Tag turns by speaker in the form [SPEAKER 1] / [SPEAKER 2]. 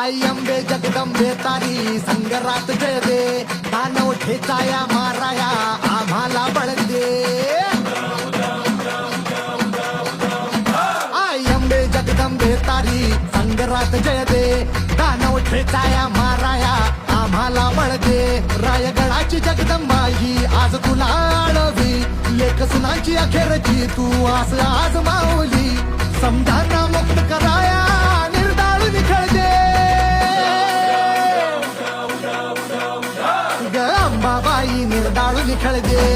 [SPEAKER 1] आई अंबे जगदंबे तारी संगरात जय दे दानव ठेचाया माराया आम्हाला बळ दे आई अंबे जगदंबे तारी संगरात जय दे दानव ठेचाया माराया आम्हाला बळ दे रायगडाची जगदंबा ही आज तुला आळवी. लेख अखेरची तू आस आज माव খেলে দিয়ে